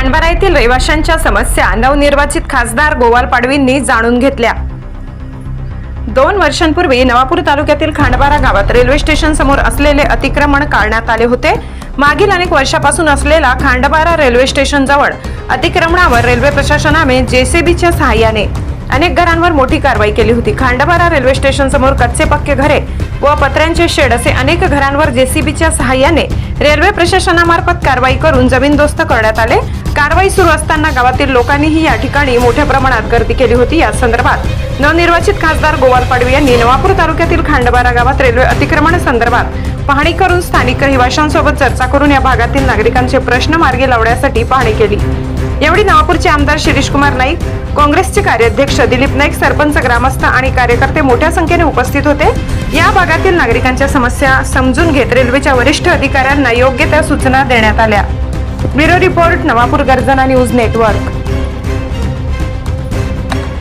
खांडबारा येथील रहिवाशांच्या समस्या नवनिर्वाचित खासदार गोवाल पाडवींनी जाणून घेतल्या. दोन वर्षांपूर्वी नवापूर तालुक्यातील खांडबारा गावात रेल्वे स्टेशन समोर असलेले अतिक्रमण काढण्यात आले होते. मागील अनेक वर्षापासून असलेला खांडबारा रेल्वे स्टेशन जवळ अतिक्रमणावर रेल्वे प्रशासनाने जेसीबीच्या सहाय्याने अनेक घरांवर मोठी कारवाई केली होती. खांडबारा रेल्वे स्टेशन समोर कच्चे पक्के घरे व पत्र्यांचे शेड असे अनेक घरांवर जेसीबीच्या सहाय्याने रेल्वे प्रशासनामार्फत कारवाई करून जमीनदोस्त करण्यात आले. कारवाई सुरू असताना गावातील लोकांनीही या ठिकाणी मोठ्या प्रमाणात गर्दी केली होती. या संदर्भात नवनिर्वाचित खासदार गोवाल पाडवी यांनी नवापूर तालुक्यातील खांडबारा गावात रेल्वे अतिक्रमण संदर्भात पाहणी करून स्थानिक रहिवाशांसोबत चर्चा करून या भागातील नागरिकांचे प्रश्न मार्गी लावण्यासाठी पाहणी केली. यावेळी नवापूरचे आमदार शिरीष कुमार नाईक काँग्रेसचे कार्याध्यक्ष दिलीप नाईक सरपंच ग्रामस्थ आणि कार्यकर्ते मोठ्या संख्येने उपस्थित होते. या भागातील नागरिकांच्या समस्या समजून घेत रेल्वेच्या वरिष्ठ अधिकाऱ्यांना योग्य त्या सूचना देण्यात आल्या. ब्युरो रिपोर्ट नवापूर गर्जना न्यूज नेटवर्क.